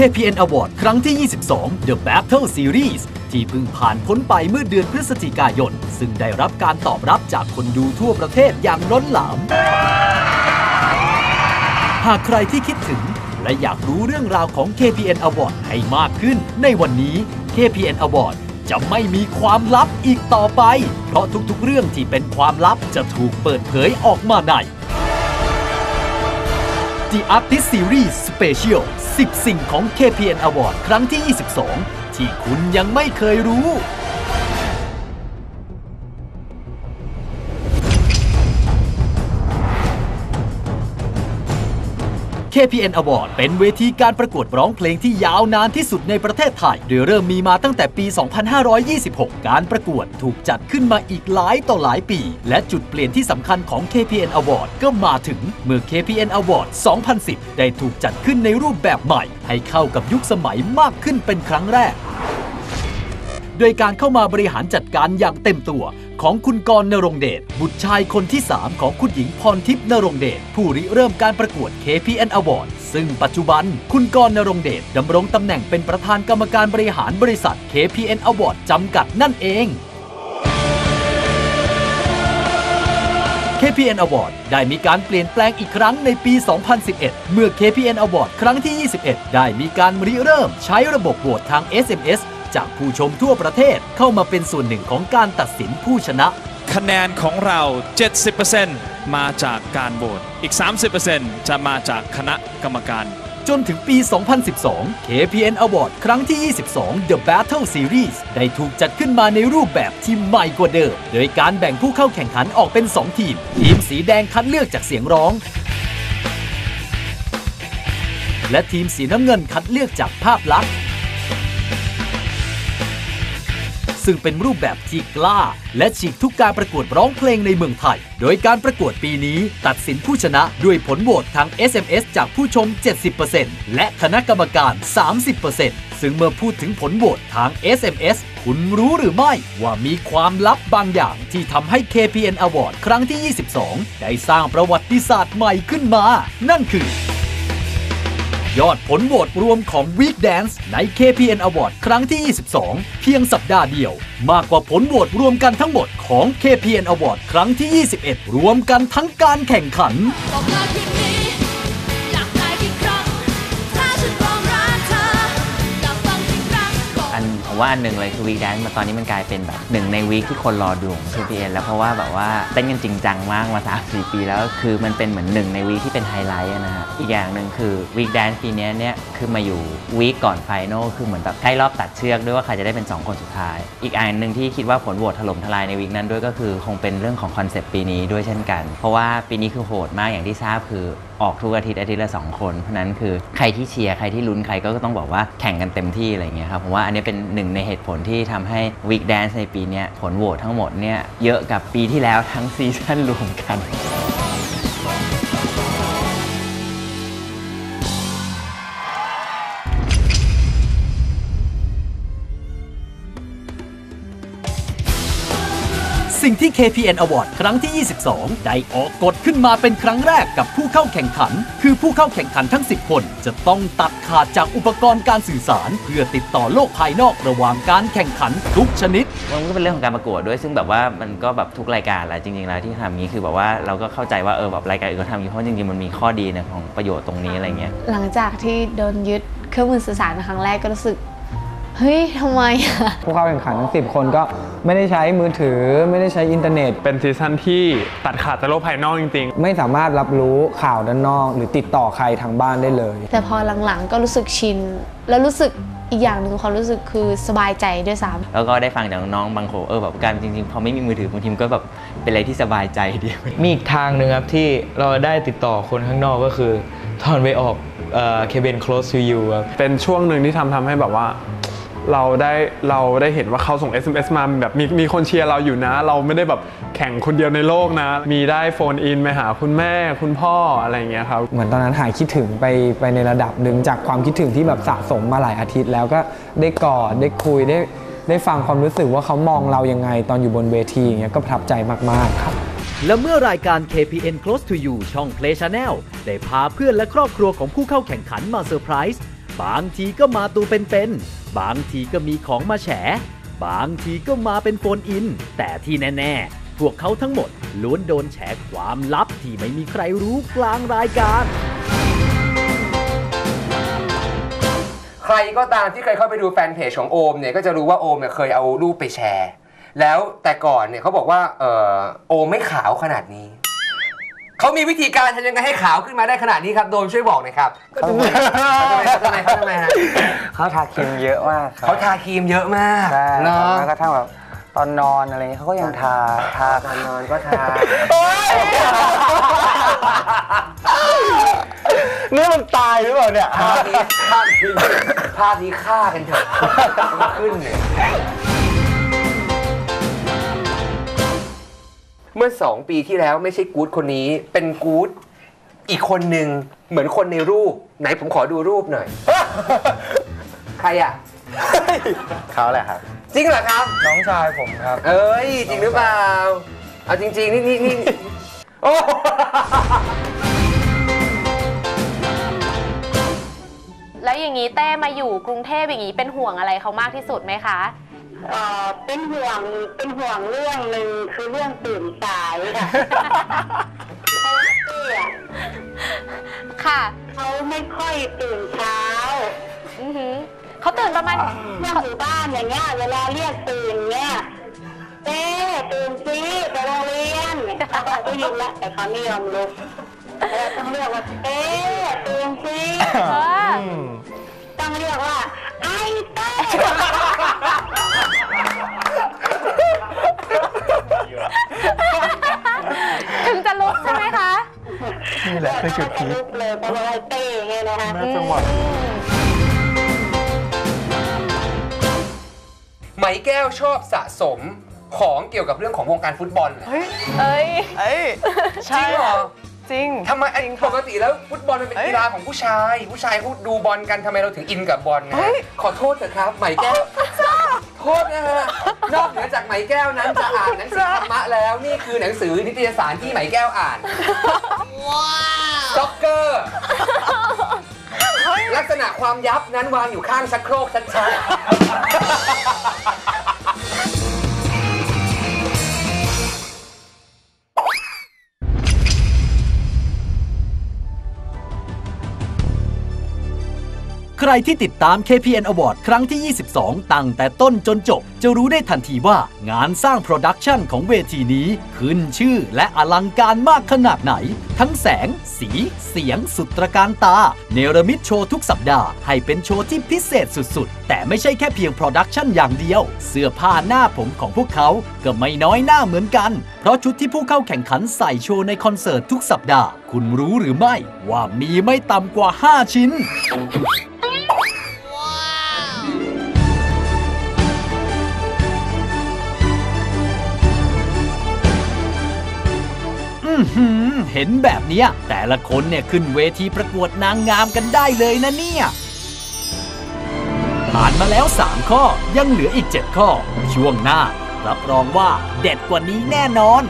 KPN Award ครั้งที่ 22 The Battle Series ที่เพิ่งผ่านพ้นไปเมื่อเดือนพฤศจิกายน ซึ่งได้รับการตอบรับจากคนดูทั่วประเทศอย่างล้นหลาม หากใครที่คิดถึง และอยากรู้เรื่องราวของ KPN Award ให้มากขึ้น ในวันนี้ KPN Award จะไม่มีความลับอีกต่อไป เพราะทุกๆ เรื่องที่เป็นความลับจะถูกเปิดเผยออกมาใน The Artist Series Special 10 สิ่งของ KPN Award ครั้งที่ 22 ที่คุณยังไม่เคยรู้ KPN Award เป็นเวทีการประกวดร้องเพลงที่ยาวนานที่สุดในประเทศไทย โดยเริ่มมีมาตั้งแต่ปี 2526 การประกวดถูกจัดขึ้นมาอีกหลายต่อหลายปี และจุดเปลี่ยนที่สำคัญของ KPN Award ก็มาถึงเมื่อ KPN Award 2010 ได้ถูกจัดขึ้นในรูปแบบใหม่ ให้เข้ากับยุคสมัยมากขึ้นเป็นครั้งแรกโดยการเข้ามาบริหารจัดการอย่างเต็มตัว ของคุณกรณ์นรงเดช บุตรชายคนที่ 3 ของคุณหญิงพรทิพย์นรงเดช ผู้ริเริ่มการประกวด KPN Award ซึ่งปัจจุบันคุณกรณ์นรงเดชดำรงตำแหน่งเป็นประธานกรรมการบริหารบริษัท KPN Award จำกัดนั่นเอง KPN Award ได้มีการเปลี่ยนแปลงอีกครั้งในปี 2011 เมื่อ KPN Award ครั้งที่ 21 ได้มีการริเริ่มใช้ระบบโหวตทาง SMS จากผู้ชมทั่วประเทศเข้ามาเป็นส่วนหนึ่งของการตัดสินผู้ชนะ คะแนนของเรา 70%มาจากการโหวตอีก 30%จะมาจากคณะกรรมการ จนถึงปี 2012 KPN Award ครั้งที่ 22 The Battle Series ได้ถูกจัดขึ้นมาในรูปแบบที่ใหม่กว่าเดิม โดยการแบ่งผู้เข้าแข่งขันออกเป็น 2 ทีม ทีมสีแดงคัดเลือกจากเสียงร้องและทีมสีน้ำเงินคัดเลือกจากภาพลักษณ์ ซึ่งเป็นรูปแบบที่กล้า และฉีกทุกการประกวดร้องเพลงในเมืองไทย โดยการประกวดปีนี้ตัดสินผู้ชนะด้วยผลโหวตทาง SMS จากผู้ชม 70%และคณะกรรมการ 30%ซึ่งเมื่อพูดถึงผลโหวตทาง SMS คุณรู้หรือไม่ว่ามีความลับบางอย่างที่ทำให้ KPN Award ครั้งที่ 22 ได้สร้างประวัติศาสตร์ใหม่ขึ้นมา นั่นคือ ยอดผลโหวตรวมของ Week Dance ใน KPN Award ครั้งที่ 22 เพียงสัปดาห์เดียว มากกว่าผลโหวตรวมกันทั้งหมดของ KPN Award ครั้งที่ 21 รวมกันทั้งการแข่งขัน ผมว่าอันหนึ่งเลยคือวีคแดนซ์มาตอนนี้มันกลายเป็นแบบหนึ่งในวีคที่คนรอดูของ KPN แล้วเพราะว่าแบบว่าเต้นกันจริงจังมากมา3 4ปีแล้วคือมันเป็นเหมือนหนึ่งในวีคที่เป็นไฮไลท์นะฮะอีกอย่างหนึ่งคือวีคแดนซ์ปีนี้เนี่ยคือมาอยู่วีคก่อนไฟนอลคือเหมือนแบบใกล้รอบตัดเชือกด้วยว่าใครจะได้เป็น 2 คนสุดท้าย อีกอันหนึ่งที่คิดว่าผลโหวตถล่มทลายในวีคนั้นด้วยก็คือคงเป็นเรื่องของคอนเซปต์ปีนี้ด้วยเช่นกัน เพราะว่าปีนี้คือโหดมากอย่างที่ทราบคือ ออกทุกอาทิตย์อาทิตย์ละสองคน เพราะนั้นคือใครที่เชียร์ใครที่ลุ้นใครก็ต้องบอกว่าแข่งกันเต็มที่อะไรอย่างเงี้ยครับผมว่าอันนี้เป็นหนึ่งในเหตุผลที่ทำให้วีคแดนซ์ในปีนี้ผลโหวตทั้งหมดเนี่ยเยอะกับปีที่แล้วทั้งซีซั่นรวมกัน สิ่งที่ KPN Award ครั้งที่ 22 ได้ออกกฎขึ้นมาเป็นครั้งแรกกับผู้เข้าแข่งขัน คือผู้เข้าแข่งขันทั้ง 10 คน จะต้องตัดขาดจากอุปกรณ์การสื่อสาร เพื่อติดต่อโลกภายนอกระหว่างการแข่งขันทุกชนิด มันก็เป็นเรื่องของการประกวดด้วยซึ่งแบบว่ามันก็แบบทุกรายการแหละจริงๆแล้วที่ทำอย่างนี้คือแบบว่าเราก็เข้าใจว่าเออแบบรายการอื่นก็ทำอย่างนี้เพราะจริงๆมันมีข้อดีในของประโยชน์ตรงนี้อะไรเงี้ย หลังจากที่โดนยึดเครื่องมือสื่อสารครั้งแรกก็รู้สึก เฮ้ยทำไมอะผู้เข้าแข่งขันทั้ง10 คนก็ไม่ได้ใช้มือถือ ไม่ได้ใช้อินเทอร์เน็ต เป็นซีซั่นที่ตัดขาดจากโลกภายนอกจริงไม่สามารถรับรู้ข่าวด้านนอก หรือติดต่อใครทางบ้านได้เลย แต่พอหลังๆก็รู้สึกชิน แล้วรู้สึกอีกอย่างหนึ่งความรู้สึกคือสบายใจด้วยซ้ำแล้วก็ได้ฟังจากน้องๆบางโขเออแบบการจริงๆพอไม่มีมือถือบางทีมนก็แบบเป็นอะไรที่สบายใจดี มีอีกทางหนึ่งครับที่เราได้ติดต่อคนข้างนอกก็คือ ตอนไปออกเคเบน close to you ครับ ๆ เป็นช่วงหนึ่งที่ทำทำให้แบบว่า เราได้เราได้เห็นว่าเขาส่ง SMS มาแบบมีมีคนเชียร์เราอยู่นะ เราไม่ได้แบบแข่งคนเดียวในโลกนะ มีได้โฟนอินไปหาคุณแม่คุณพ่ออะไรอย่างเงี้ยครับ เหมือนตอนนั้นหายคิดถึงไปไปในระดับหนึ่งจากความคิดถึงที่แบบสะสมมาหลายอาทิตย์ แล้วก็ได้กอดได้คุยได้ได้ฟังความรู้สึกว่าเขามองเรายังไงตอนอยู่บนเวทีอย่างเงี้ยก็ประทับใจมากๆครับและเมื่อรายการ KPN Close to You ช่อง Play Channel ได้พาเพื่อนและครอบครัวของผู้เข้าแข่งขันมาเซอร์ไพรส์บางทีก็มาตัวเป็นๆ บางทีก็มีของมาแฉ บางทีก็มาเป็นโฟนอิน แต่ที่แน่ ๆ พวกเขาทั้งหมดล้วนโดนแฉความลับที่ไม่มีใครรู้กลางรายการ ใครก็ตามที่เคยเข้าไปดูแฟนเพจของโอมเนี่ยก็จะรู้ว่าโอมเนี่ยเคยเอารูปไปแชร์ แล้วแต่ก่อนเนี่ยเขาบอกว่าเออโอมไม่ขาวขนาดนี้ เขามีวิธีการทำยังไงให้ขาวขึ้นมาได้ขนาดนี้ครับ โดมช่วยบอกหน่อยครับทำไมเขาทำไมเขาทำไมฮะเขาทาครีมเยอะมากครับเขาทาครีมเยอะมากใช่เนาะแล้วก็ทั้งแบบตอนนอนอะไรเงี้ยเขาก็ยังทาทาตอนนอนก็ทานี่มันตายหรือเปล่าเนี่ยภาพนี้ภาพนี้ภาพนี้ฆ่ากันเถอะมันขึ้นเนี่ย เมื่อสองปีที่แล้วไม่ใช่กู๊ดคนนี้ เป็นกู๊ดอีกคนหนึ่งเหมือนคนในรูป ไหนผมขอดูรูปหน่อย ใครอะ เขาแหละครับ จริงเหรอครับ น้องชายผมครับ เอ้ย จริงหรือเปล่า เอาจริง ๆ นี่นี่นี่โอ้แล้วอย่างนี้เต้มาอยู่กรุงเทพอย่างนี้เป็นห่วงอะไรเขามากที่สุดไหมคะ เอ่อเป็นห่วงเป็นห่วงเรื่องหนึ่งคือเรื่องตื่นสายค่ะเพราะว่าเตี้ยค่ะเขาไม่ค่อยตื่นเช้าอือหือเขาตื่นประมาณเมื่ออยู่บ้านอย่างเงี้ยเวลาเรียกตื่นเงี้ยเต้ตื่นสิไปโรงเรียนเขาก็ได้ยินแล้วแต่เขาไม่ยอมลุกเราต้องเรียกว่าเต้ตื่นสิเออต้องเรียกว่าไอ้เต้ นี่แหละคือจุดพีคลุกเลยเพราะว่าไอ้เต้ไงนะคะจังหวะไหมแก้วชอบสะสมของเกี่ยวกับเรื่องของวงการฟุตบอลเหรอเอ้ยเอ้ยจริงเหรอจริงทำไมไอ้ปกติแล้วฟุตบอลมันเป็นกีฬาของผู้ชาย ผู้ชายเขาดูบอลกันทำไมเราถึงอินกับบอลไงเฮ้ยขอโทษเถอะครับไหมแก้วโทษนะฮะนอกเหนือจากไหมแก้วนั้นจะอ่านหนังสือธรรมะแล้วนี่คือหนังสือนิตยสารที่ไหมแก้วอ่าน จ็อกเกอร์ ลักษณะความยับนั้นวางอยู่ข้างชักโครกชัดๆ ใครที่ติดตาม KPN Award ครั้งที่ 22 ตั้งแต่ต้นจนจบ จะรู้ได้ทันทีว่างานสร้างโปรดักชันของเวทีนี้ขึ้นชื่อและอลังการมากขนาดไหน ทั้งแสง สี เสียงสุดตระการตา เนรมิตโชว์ทุกสัปดาห์ให้เป็นโชว์ที่พิเศษสุดๆ แต่ไม่ใช่แค่เพียงโปรดักชันอย่างเดียว เสื้อผ้าหน้าผมของพวกเขาก็ไม่น้อยหน้าเหมือนกัน เพราะชุดที่ผู้เข้าแข่งขันใส่โชว์ในคอนเสิร์ตทุกสัปดาห์ คุณรู้หรือไม่ว่ามีไม่ต่ำกว่า 5 ชิ้น เห็นแบบนี้แต่ละคนเนี่ยขึ้นเวทีประกวดนางงามกันได้เลยนะเนี่ย ผ่านมาแล้ว 3 ข้อยังเหลืออีก 7 ข้อ ช่วงหน้า รับรองว่าเด็ดกว่านี้แน่นอน